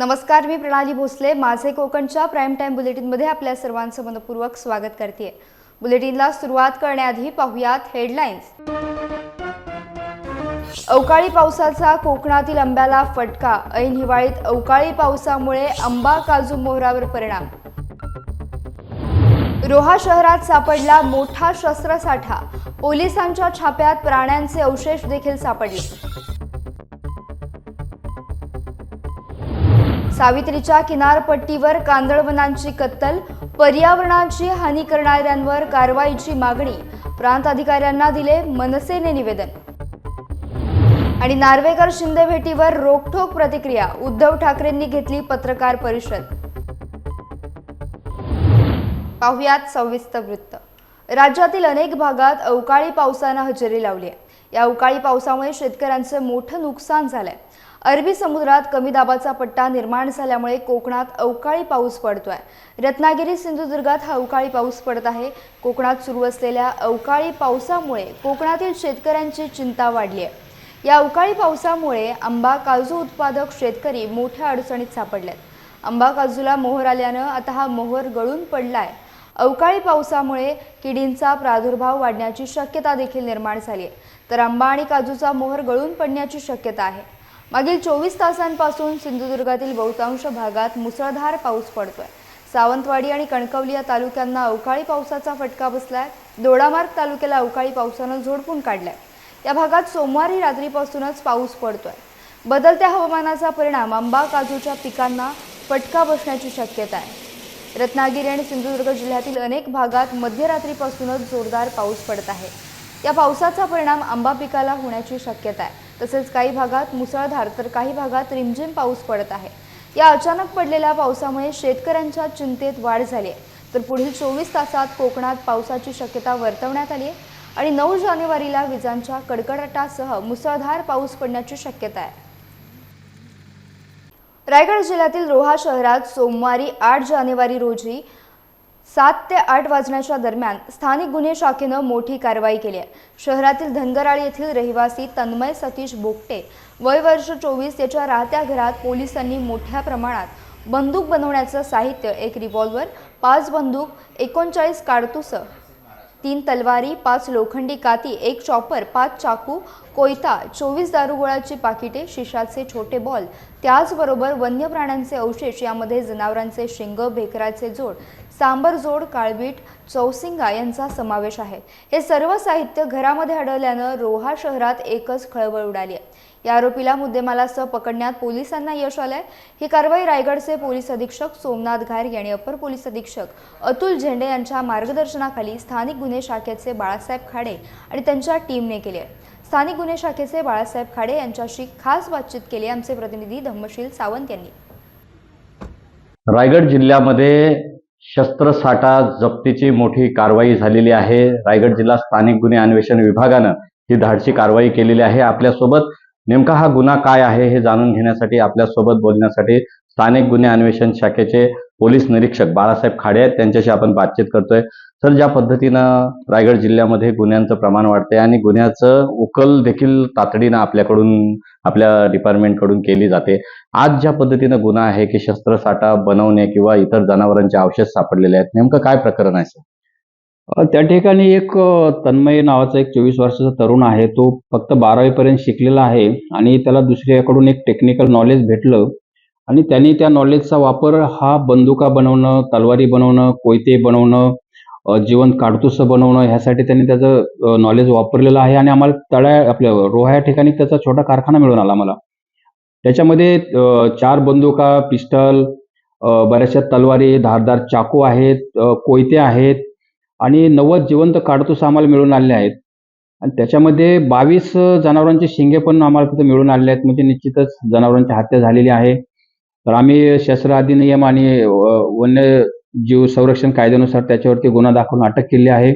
नमस्कार मी प्रणाली भोसले. माझे कोकणच्या प्राईम टाईम बुलेटिनमध्ये आपल्या सर्वांचं मनपूर्वक स्वागत करते. बुलेटिनला सुरुवात करण्याआधी पाहुयात हेडलाईन्स अवकाळी पावसाचा कोकणातील आंब्याला फटका. ऐन हिवाळीत अवकाळी पावसामुळे आंबा काजू मोहरावर परिणाम. रोहा शहरात सापडला मोठा शस्त्रसाठा. पोलिसांच्या छाप्यात प्राण्यांचे अवशेष देखील सापडले. सावित्रीच्या किनारपट्टीवर कांदळवनांची कत्तल पर्यावरणाची हानी करणाऱ्यांवर कारवाईची मागणी प्रांत अधिकाऱ्यांना दिले मनसेने निवेदन. आणि नार्वेकर शिंदे भेटीवर रोखठोक प्रतिक्रिया उद्धव ठाकरेंनी घेतली पत्रकार परिषद. पाहुयात सविस्तर वृत्त. राज्यातील अनेक भागात अवकाळी पावसानं हजेरी लावली आहे. या अवकाळी पावसामुळे शेतकऱ्यांचं मोठं नुकसान झालंय. अरबी समुद्रात कमी दाबाचा पट्टा निर्माण झाल्यामुळे कोकणात अवकाळी पाऊस पडतोय. रत्नागिरी सिंधुदुर्गात हा अवकाळी पाऊस पडत आहे. कोकणात सुरू असलेल्या अवकाळी पावसामुळे कोकणातील शेतकऱ्यांची चिंता वाढली आहे या अवकाळी पावसामुळे आंबा काजू उत्पादक शेतकरी मोठ्या अडचणीत सापडलेत. आंबा काजूला मोहर आल्यानं आता हा मोहर गळून पडलाय. अवकाळी पावसामुळे किडींचा प्रादुर्भाव वाढण्याची शक्यता देखील निर्माण झाली आहे तर आंबा आणि काजूचा मोहर गळून पडण्याची शक्यता आहे. मागील चोवीस तासांपासून सिंधुदुर्गातील बहुतांश भागात मुसळधार पाऊस पडतोय. सावंतवाडी आणि कणकवली या तालुक्यांना अवकाळी पावसाचा फटका बसलाय. दोडामार्ग तालुक्याला अवकाळी पावसानं झोडपून काढलाय. या भागात सोमवारी रात्रीपासूनच पाऊस पडतोय. बदलत्या हवामानाचा परिणाम आंबा काजूच्या पिकांना फटका बसण्याची शक्यता आहे. रत्नागिरी आणि सिंधुदुर्ग जिल्ह्यातील अनेक भागात मध्यरात्रीपासूनच जोरदार पाऊस पडत आहे. या पावसाचा परिणाम आंबा पिकाला होण्याची शक्यता आहे. तसेच काही भागात मुसळधार तर काही भागात रिमझिम पाऊस पडत आहे. या अचानक पडलेल्या पावसामुळे शेतकऱ्यांच्या चिंतेत वाढ झाली आहे. तर पुढील चोवीस तासात कोकणात पावसाची शक्यता वर्तवण्यात आली आहे आणि नऊ जानेवारीला विजांच्या कडकडाटासह मुसळधार पाऊस पडण्याची शक्यता आहे. रायगड जिल्ह्यातील रोहा शहरात सोमवारी आठ जानेवारी रोजी सात ते आठ वाजण्याच्या दरम्यान स्थानिक गुन्हे शाखेनं मोठी कारवाई केली आहे. शहरातील धनगराळी येथील रहिवासी तन्मय सतीश बोगटे वय वर्ष चोवीस याच्या राहत्या घरात पोलिसांनी मोठ्या प्रमाणात बंदूक बनवण्याचं साहित्य एक रिव्हॉल्वर पाच बंदूक एकोणचाळीस काडतुसं तीन तलवारी पाच लोखंडी काती एक चॉपर पाच चाकू कोयता चोवीस दारुगोळाची पाकिटे शिशाचे छोटे बॉल त्याचबरोबर वन्य प्राण्यांचे अवशेष यामध्ये जनावरांचे शिंग भेकराचे जोड सांबरजोड जोड चौसिंगा यांचा समावेश आहे. हे सर्व साहित्य घरामध्ये आढळल्यानं रोहा शहरात एकच खळबळ उडाली आहे. या आरोपीला मुद्देमालासह पकडण्यात पोलिसांना यश आलंय. ही कारवाई रायगडचे पोलीस अधीक्षक सोमनाथ घायर यांनी अपर पोलीस अधीक्षक अतुल झेंडे यांच्या मार्गदर्शनाखाली स्थानिक गुन्हे शाखेचे बाळासाहेब खाडे आणि त्यांच्या टीमने केली आहे. स्थानिक गुन्हे शाखेचे बाळासाहेब खाडे यांच्याशी खास बातचीत केली आमचे प्रतिनिधी धम्मशील सावंत यांनी. रायगड जिल्ह्यामध्ये शस्त्रसाठा जप्तीची मोठी कारवाई झालेली आहे. रायगड जिल्हा स्थानिक गुन्हे अन्वेषण विभागानं ही धाडसी कारवाई केलेली आहे. आपल्यासोबत नेमका हा गुन्हा काय आहे हे जाणून घेण्यासाठी आपल्यासोबत बोलण्यासाठी स्थानिक गुन्हे अन्वेषण शाखेचे पोलीस निरीक्षक बाळासाहेब खाडे आहेत. त्यांच्याशी आपण बातचीत करतोय. सर ज्या पद्धतीनं रायगड जिल्ह्यामध्ये गुन्ह्यांचं प्रमाण वाढतंय आणि गुन्ह्याचं उकल देखील तातडीनं आपल्याकडून आपल्या डिपार्टमेंटकडून केली जाते आज ज्या पद्धतीनं गुन्हा आहे की शस्त्रसाठा बनवणे किंवा इतर जनावरांचे अवशेष सापडलेले आहेत नेमकं काय प्रकरण आहे सर? त्या ठिकाणी एक तन्मय नावाचा एक चोवीस वर्षाचा तरुण आहे. तो फक्त बारावीपर्यंत शिकलेला आहे आणि त्याला दुसऱ्याकडून एक टेक्निकल नॉलेज भेटलं. आणि त्यांनी त्या नॉलेजचा वापर हा बंदुका बनवणं तलवारी बनवणं कोयते बनवणं जीवन जिवंत काडतुसं बनवणं ह्यासाठी त्यांनी त्याचं नॉलेज वापरलेलं आहे आणि आम्हाला तळ्या आपल्या रोहा या ठिकाणी त्याचा छोटा कारखाना मिळून आला मला त्याच्यामध्ये चार बंदुका पिस्टल बऱ्याचशा तलवारी धारदार चाकू आहेत कोयते आहेत आणि नव्वद जिवंत काडतूस आम्हाला मिळून आलेले आहेत. आणि त्याच्यामध्ये बावीस जनावरांचे शिंगे पण आम्हाला तिथे मिळून आलेले आहेत. म्हणजे निश्चितच जनावरांची हत्या झालेली आहे. तर आम्ही शस्त्र अधिनियम आणि वन्य जीव संरक्षण कायद्यानुसार त्याच्यावरती गुन्हा दाखवून अटक केली आहे.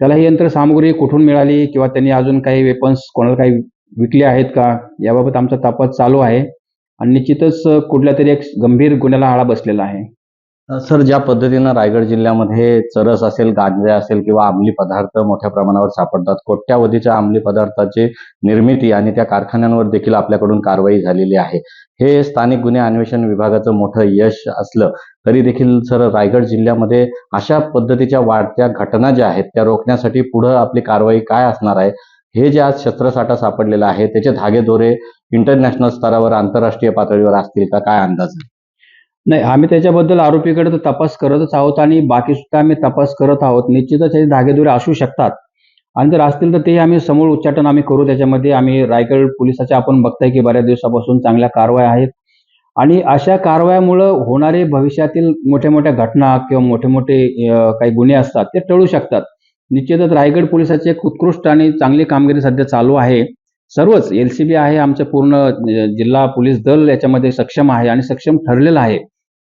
त्याला ही यंत्रसामुग्री कुठून मिळाली किंवा त्यांनी अजून काही वेपन्स कोणाला काही विकले आहेत का याबाबत आमचा तपास चालू आहे. आणि निश्चितच कुठल्या तरी एक गंभीर गुन्ह्याला आळा बसलेला आहे. सर ज्या पद्धतीनं रायगड जिल्ह्यामध्ये चरस असेल गांजा असेल किंवा अंमली पदार्थ मोठ्या प्रमाणावर सापडतात कोट्यावधीच्या अंमली पदार्थाची निर्मिती आणि त्या कारखान्यांवर देखील आपल्याकडून कारवाई झालेली आहे. हे स्थानिक गुन्हे अन्वेषण विभागाचं मोठं यश असलं तरी देखील सर रायगड जिल्ह्यामध्ये अशा पद्धतीच्या वाढत्या घटना ज्या आहेत त्या रोखण्यासाठी पुढं आपली कारवाई काय असणार आहे? हे जे आज शस्त्रसाठा सापडलेला आहे त्याचे धागेदोरे इंटरनॅशनल स्तरावर आंतरराष्ट्रीय पातळीवर असतील का? काय अंदाज आहे? नाही आम्ही त्याच्याबद्दल आरोपीकडे तर तपास करतच आहोत आणि बाकी सुद्धा आम्ही तपास करत आहोत. निश्चितच त्याचे धागेदोरे असू शकतात. आणि जर असतील तर ते आम्ही समोर उच्चाटन आम्ही करू. त्याच्यामध्ये आम्ही रायगड पोलिसाच्या आपण बघताय की बऱ्याच दिवसापासून चांगल्या कारवाया आहेत. आणि अशा कारवायामुळं होणारे भविष्यातील मोठ्या मोठ्या घटना किंवा मोठे मोठे काही गुन्हे असतात ते टळू शकतात. निश्चितच रायगड पोलिसाची एक उत्कृष्ट आणि चांगली कामगिरी सध्या चालू आहे. सर्वच एल सी बी आहे आमचं पूर्ण जिल्हा पोलीस दल याच्यामध्ये सक्षम आहे आणि सक्षम ठरलेलं आहे.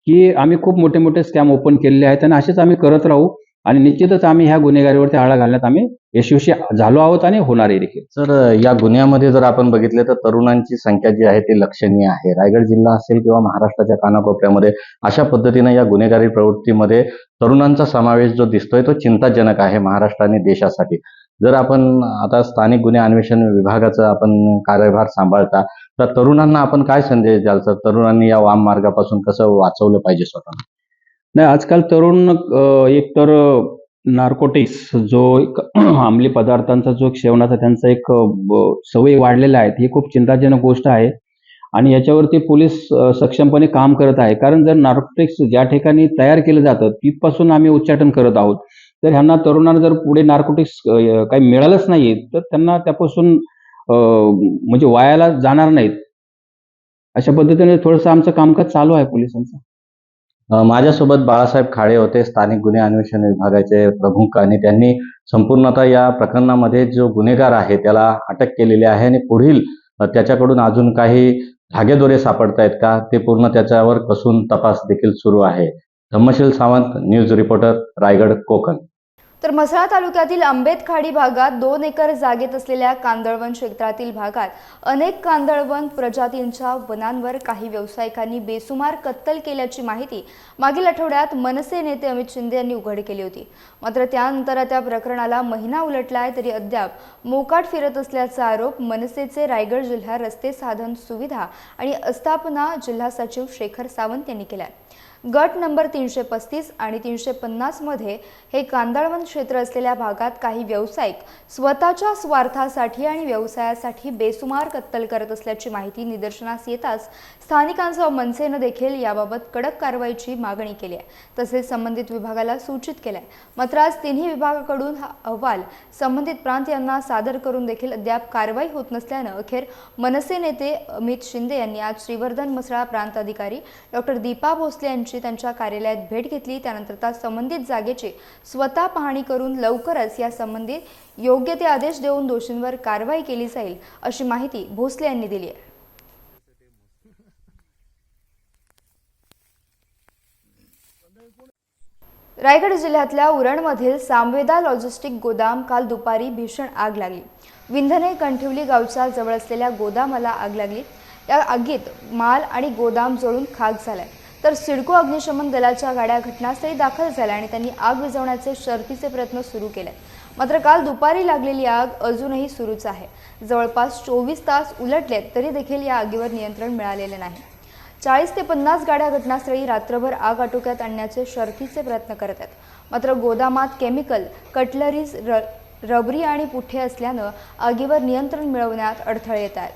की आम्ही खूप मोठे मोठे स्कॅम ओपन केलेले आहेत आणि असेच आम्ही करत राहू आणि निश्चितच आम्ही ह्या गुन्हेगारीवरती आळा घालण्यात आम्ही यशस्वी झालो आहोत आणि होणार आहे देखील. सर या गुन्ह्यामध्ये जर आपण बघितले तर तरुणांची संख्या जी आहे ती लक्षणीय आहे. रायगड जिल्हा असेल किंवा महाराष्ट्राच्या कानाकोपऱ्यामध्ये अशा पद्धतीनं या गुन्हेगारी प्रवृत्तीमध्ये तरुणांचा समावेश जो दिसतोय तो चिंताजनक आहे महाराष्ट्र आणि देशासाठी. जर आपण आता स्थानिक गुन्हे अन्वेषण विभागाचा आपण कार्यभार सांभाळता तर तरुणांना आपण काय संदेश द्याल सर? तरुणांनी या वाम मार्गापासून कसं वाचवलं पाहिजे स्वतः नाही आजकाल तरुण एक एकतर नार्कोटिक्स जो एक अंमली पदार्थांचा जो सेवनाचा त्यांचा एक सवयी वाढलेल्या आहेत वाढलेला आहे ही खूप चिंताजनक गोष्ट आहे. आणि याच्यावरती पोलीस सक्षमपणे काम करत आहे. कारण जर नार्कोटिक्स ज्या ठिकाणी तयार केलं जातं तिथपासून आम्ही उच्चाटन करत आहोत. तर ह्यांना तरुणांना जर पुढे नार्कोटिक्स काही मिळालंच नाही तर त्यांना त्यापासून म्हणजे वायाला जाणार नाहीत. अशा पद्धतीने थोडंसं आमचं कामकाज चालू आहे पोलिसांचं. माझ्यासोबत बाळासाहेब खाडे होते स्थानिक गुन्हे अन्वेषण विभागाचे प्रमुख आणि त्यांनी संपूर्णतः या प्रकरणामध्ये जो गुन्हेगार आहे त्याला अटक केलेली आहे आणि पुढील त्याच्याकडून अजून काही धागेदोरे सापडत आहेत का ते पूर्ण त्याच्यावर कसून तपास देखील सुरू आहे. Dhammasheel Sawant news reporter Raigad Konkan. तर म्हसळा तालुक्यातील आंबेतखाडी भागात दोन एकर जागेत असलेल्या कांदळवन क्षेत्रातील भागात अनेक कांदळवन प्रजातींच्या वनांवर काही व्यावसायिकांनी बेसुमार कत्तल केल्याची माहिती मागील आठवड्यात मनसे नेते अमित शिंदे यांनी उघड केली होती. मात्र त्यानंतर त्या प्रकरणाला महिना उलटलाय तरी अद्याप मोकाट फिरत असल्याचा आरोप मनसेचे रायगड जिल्हा रस्ते साधन सुविधा आणि अस्थापना जिल्हा सचिव शेखर सावंत यांनी केला आहे गट नंबर तीनशे पस्तीस आणि तीनशे पन्नासमध्ये हे कांदळवन क्षेत्र असलेल्या भागात काही व्यावसायिक स्वतःच्या स्वार्थासाठी आणि व्यवसायासाठी बेसुमार कत्तल करत असल्याची माहिती निदर्शनास येताच स्थानिकांसह मनसेनं देखील याबाबत कडक कारवाईची मागणी केली आहे. तसेच संबंधित विभागाला सूचित केलं आहे मात्र आज तिन्ही विभागाकडून हा अहवाल संबंधित प्रांत यांना सादर करून देखील अद्याप कारवाई होत नसल्यानं अखेर मनसे नेते अमित शिंदे यांनी आज श्रीवर्धन मसळा प्रांत अधिकारी डॉक्टर दीपा भोसले यांची यांची त्यांच्या कार्यालयात भेट घेतली. त्यानंतर त्या संबंधित जागेची स्वतः पाहणी करून लवकरच या संबंधित योग्य ते आदेश देऊन दोषींवर कारवाई केली जाईल अशी माहिती भोसले यांनी दिली आहे. रायगड जिल्ह्यातल्या उरणमधील सांवेदा लॉजिस्टिक गोदाम काल दुपारी भीषण आग लागली. विंधने कंठिवली गावच्या जवळ असलेल्या गोदामाला आग लागली. या आगीत माल आणि गोदाम जळून खाक झालाय. तर सिडको अग्निशमन दलाच्या गाड्या घटनास्थळी दाखल झाल्या आणि त्यांनी आग विझवण्याचे शर्थीचे प्रयत्न सुरू केले. मात्र काल दुपारी लागलेली आग अजूनही सुरूच आहे. जवळपास चोवीस तास उलटलेत तरी देखील या आगीवर नियंत्रण मिळालेले नाही. चाळीस ते पन्नास गाड्या घटनास्थळी रात्रभर आग आटोक्यात आणण्याचे शर्थीचे प्रयत्न करत आहेत. मात्र गोदामात केमिकल कटलरीज र रबरी आणि पुठे असल्यानं आगीवर नियंत्रण मिळवण्यात अडथळे येत आहेत.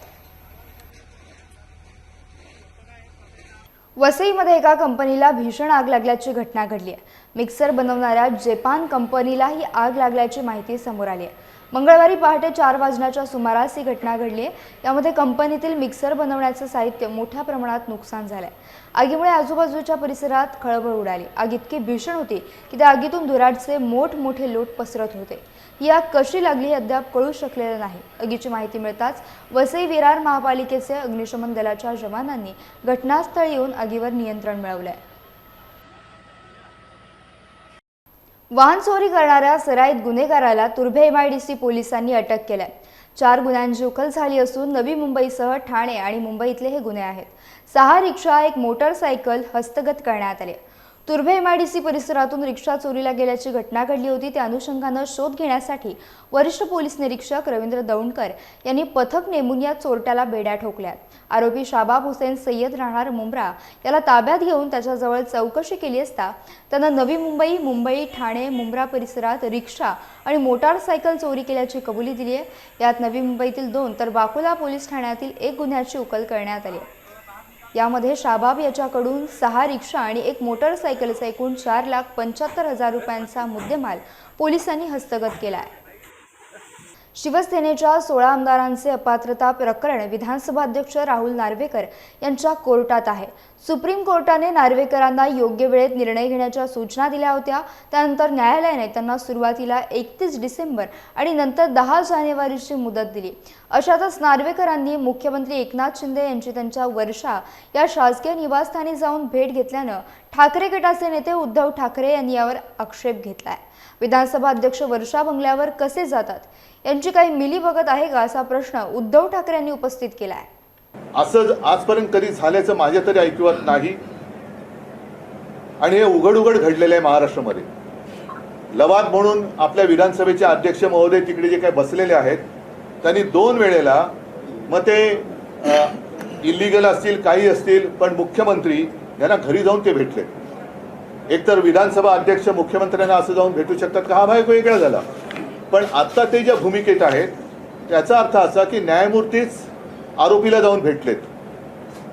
वसईमध्ये एका कंपनीला भीषण आग लागल्याची घटना घडली आहे. मिक्सर बनवणाऱ्या जेपान कंपनीला ही आग लागल्याची माहिती समोर आली आहे. मंगळवारी पहाटे चार वाजण्याच्या सुमारास ही घटना घडली आहे. यामध्ये कंपनीतील मिक्सर बनवण्याचं साहित्य मोठ्या प्रमाणात नुकसान झालं आहे आगीमुळे आजूबाजूच्या परिसरात खळबळ उडाली. आग इतकी भीषण होती की त्या आगीतून धुराडचे मोठमोठे लोट पसरत होते. ही आग कशी लागली अद्याप कळू शकलेलं नाही. आगीची माहिती मिळताच वसई विरार महापालिकेचे अग्निशमन दलाच्या जवानांनी घटनास्थळी येऊन आगीवर नियंत्रण मिळवलंय. वाहन चोरी करणाऱ्या सराईत गुन्हेगाराला तुर्भे एमआयडीसी पोलिसांनी अटक केलाय चार गुन्ह्यांची उकल झाली असून नवी मुंबईसह ठाणे आणि मुंबईतले हे गुन्हे आहेत. सहा रिक्षा एक मोटरसायकल हस्तगत करण्यात आले. तुर्भे एमआयडीसी परिसरातून रिक्षा चोरीला गेल्याची घटना घडली होती. त्या अनुषंगानं शोध घेण्यासाठी वरिष्ठ पोलीस निरीक्षक रवींद्र दौंडकर यांनी पथक नेमून या चोरट्याला बेड्या ठोकल्यात आरोपी शाबाब हुसेन सय्यद राहणार मुंब्रा याला ताब्यात घेऊन त्याच्याजवळ चौकशी केली असता त्यानं नवी मुंबई मुंबई ठाणे मुंब्रा परिसरात रिक्षा आणि मोटारसायकल चोरी केल्याची कबुली दिली आहे यात नवी मुंबईतील दोन तर बाकुला पोलीस ठाण्यातील एक गुन्ह्याची उकल करण्यात आली आहे. यामध्ये शाबाब याच्याकडून सहा रिक्षा आणि एक मोटरसायकलचा एकूण चार लाख पंच्याहत्तर हजार रुपयांचा मुद्देमाल पोलिसांनी हस्तगत केला आहे शिवसेनेच्या सोळा आमदारांचे अपात्रता प्रकरण विधानसभा अध्यक्ष राहुल नार्वेकर यांच्या कोर्टात आहे. सुप्रीम कोर्टाने नार्वेकरांना योग्य वेळेत निर्णय घेण्याच्या सूचना दिल्या होत्या. त्यानंतर न्यायालयाने त्यांना सुरुवातीला एकतीस डिसेंबर आणि नंतर दहा जानेवारीची मुदत दिली. अशातच नार्वेकरांनी मुख्यमंत्री एकनाथ शिंदे यांची त्यांच्या वर्षा या शासकीय निवासस्थानी जाऊन भेट घेतल्यानं ठाकरे गटाचे नेते उद्धव ठाकरे यांनी यावर आक्षेप घेतला आहे विधानसभा अध्यक्ष वर्षा बंगल्यावर कसे जातात? यांची काही मिली बघत आहे का असा प्रश्न उद्धव ठाकरे यांनी उपस्थित केला आहे असं आजपर्यंत कधी झाल्याचं माझ्या तरी ऐकवत नाही. आणि हे उघड उघड घडलेलं आहे महाराष्ट्रामध्ये. लवाद म्हणून आपल्या विधानसभेचे अध्यक्ष महोदय तिकडे जे काही बसलेले आहेत त्यांनी दोन वेळेला मग ते इलिगल असतील काही असतील पण मुख्यमंत्री यांना घरी जाऊन ते भेटले एकतर विधानसभा अध्यक्ष मुख्यमंत्र्यांना असं जाऊन भेटू शकतात का? हा भाग वेगळा झाला. पण आत्ता ते ज्या भूमिकेत आहेत त्याचा अर्थ असा की न्यायमूर्तीच आरोपीला जाऊन भेटलेत.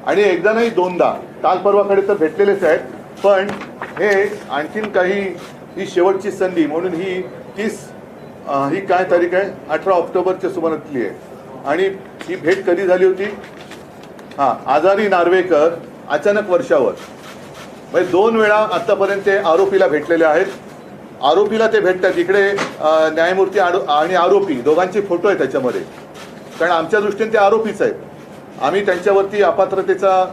आणि एकदा नाही दोनदा काल परवाकडे तर भेटलेलेच आहेत पण हे आणखीन काही ही शेवटची संधी म्हणून ही तीस ही काय तारीख आहे? अठरा ऑक्टोबरच्या सुमारातली आहे. आणि ही भेट कधी झाली होती? हां आजारी नार्वेकर अचानक वर्षावर. म्हणजे दोन वेळा आतापर्यंत ते आरोपीला भेटलेले आहेत. आरोपीला ते भेटतात. इकडे न्यायमूर्ती आरो- आणि आरोपी दोघांचे फोटो आहेत त्याच्यामध्ये. कारण आमच्या दृष्टीने ते आरोपीच आहेत. आम्ही त्यांच्यावरती अपात्रतेचा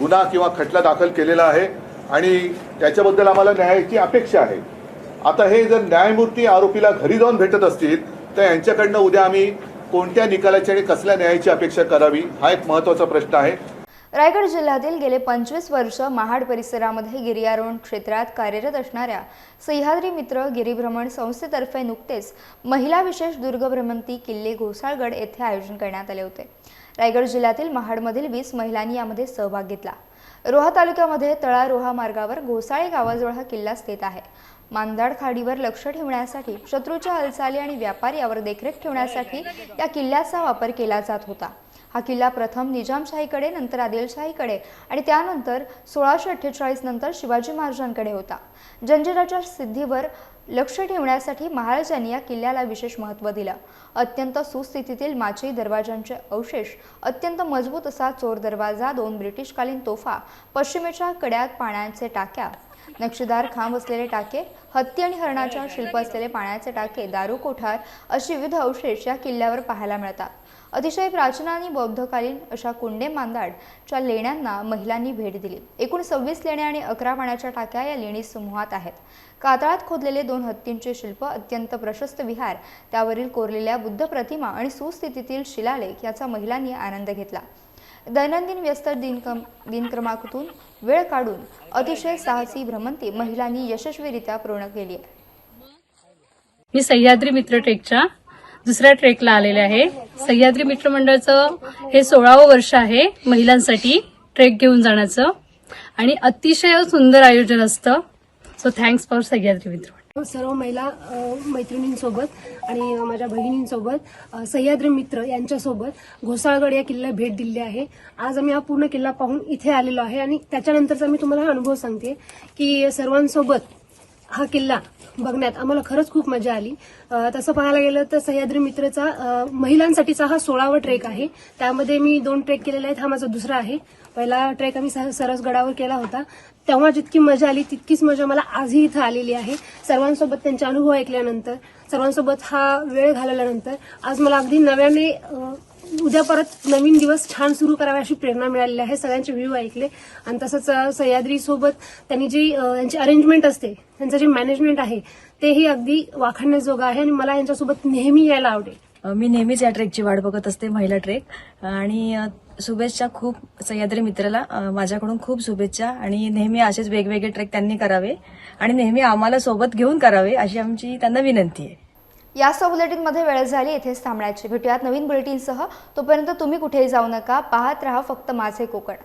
गुन्हा किंवा खटला दाखल केलेला आहे आणि त्याच्याबद्दल आम्हाला न्यायाची अपेक्षा आहे. आता हे जर न्यायमूर्ती आरोपीला घरी जाऊन भेटत असतील तर यांच्याकडनं उद्या आम्ही कोणत्या निकालाची आणि कसल्या न्यायाची अपेक्षा करावी हा एक महत्त्वाचा प्रश्न आहे. रायगड जिल्ह्यातील गेले पंचवीस वर्ष महाड परिसरामध्ये गिर्यारोहण क्षेत्रात कार्यरत असणाऱ्या सह्याद्री मित्र गिरीभ्रमण संस्थेतर्फे नुकतेच महिला विशेष दुर्गभ्रमंती किल्ले घोसाळगड येथे आयोजन करण्यात आले होते. रायगड जिल्ह्यातील महाडमधील वीस महिलांनी यामध्ये सहभाग घेतला. रोहा तालुक्यामध्ये तळा रोहा मार्गावर घोसाळे गावाजवळ हा किल्ला स्थित आहे. मांदाड खाडीवर लक्ष ठेवण्यासाठी शत्रूच्या हालचाली आणि व्यापार यावर देखरेख ठेवण्यासाठी या किल्ल्याचा वापर केला जात होता. हा किल्ला प्रथम निजामशाहीकडे नंतर आदिलशाहीकडे आणि त्यानंतर सोळाशे अठ्ठेचाळीस नंतर शिवाजी महाराजांकडे होता. जंजिराच्या सिद्धीवर लक्ष ठेवण्यासाठी महाराजांनी या किल्ल्याला विशेष महत्त्व दिलं. अत्यंत सुस्थितीतील माची दरवाजांचे अवशेष अत्यंत मजबूत असा चोर दरवाजा दोन ब्रिटिशकालीन तोफा पश्चिमेच्या कड्यात पाण्याचे टाक्या नक्षीदार खांब असलेले टाके हत्ती आणि हरणाच्या शिल्प असलेले पाण्याचे टाके दारू कोठार अशी विविध अवशेष या किल्ल्यावर पाहायला मिळतात. अतिशय प्राचीन आणि बौद्धकालीन अशा कुंडे मांदाडच्या लेण्यांना महिलांनी भेट दिली. एकूण सव्वीस लेण्या आणि अकरा पाण्याच्या टाक्या या लेणी समूहात आहेत. कातळात खोदलेले दोन हत्तींचे शिल्प अत्यंत प्रशस्त विहार त्यावरील कोरलेल्या बुद्ध प्रतिमा आणि सुस्थितीतील शिलालेख याचा महिलांनी आनंद घेतला. दैनंदिन व्यस्त दिनक्रम दिनक्रमातून वेळ काढून अतिशय साहसी भ्रमंती महिलांनी यशस्वीरित्या पूर्ण केली आहे. मी सह्याद्री मित्र टेकच्या दुसऱ्या ट्रेकला आलेले आहे. सह्याद्री मित्रमंडळाचं हे सोळावं वर्ष आहे महिलांसाठी ट्रेक घेऊन जाण्याचं. आणि अतिशय सुंदर आयोजन असतं. सो थँक्स फॉर सह्याद्री मित्र. सर्व महिला मैत्रिणींसोबत आणि माझ्या बहिणींसोबत सह्याद्री मित्र यांच्यासोबत घोसाळगड या किल्ला भेट दिली आहे. आज आम्ही हा पूर्ण किल्ला पाहून इथे आलेलो आहे आणि त्याच्यानंतरचा मी तुम्हाला अनुभव सांगते की सर्वांसोबत हा किल्ला बघण्यात आम्हाला खरंच खूप मजा आली. तसं पाहायला गेलं तर सह्याद्री मित्रचा महिलांसाठीचा हा सोळावा ट्रेक आहे. त्यामध्ये मी दोन ट्रेक केलेले आहेत. हा माझा दुसरा आहे. पहिला ट्रेक आम्ही सरसगडावर केला होता. तेव्हा जितकी मजा आली तितकीच मजा मला आजही इथं आलेली आहे. सर्वांसोबत त्यांचे अनुभव ऐकल्यानंतर सर्वांसोबत हा वेळ घालवल्यानंतर आज मला अगदी नव्याने उद्या परत नवीन दिवस छान सुरू करावे अशी प्रेरणा मिळालेली आहे. सगळ्यांचे व्ह्यू ऐकले. आणि तसंच सह्याद्रीसोबत त्यांनी जी यांची अरेंजमेंट असते त्यांचं जे मॅनेजमेंट आहे तेही अगदी वाखाणण्याजोगं आहे आणि मला यांच्यासोबत नेहमी यायला आवडेल. मी नेहमीच या ट्रेकची वाट बघत असते महिला ट्रेक आणि शुभेच्छा खूप सह्याद्री मित्राला. माझ्याकडून खूप शुभेच्छा आणि नेहमी असेच वेगवेगळे ट्रेक त्यांनी करावे आणि नेहमी आम्हाला सोबत घेऊन करावे अशी आमची त्यांना विनंती आहे. यासह बुलेटिनमध्ये वेळ झाली इथेच थांबण्याची. भेटूयात नवीन बुलेटिनसह तोपर्यंत तुम्ही कुठेही जाऊ नका. पाहत राहा फक्त माझे कोकण.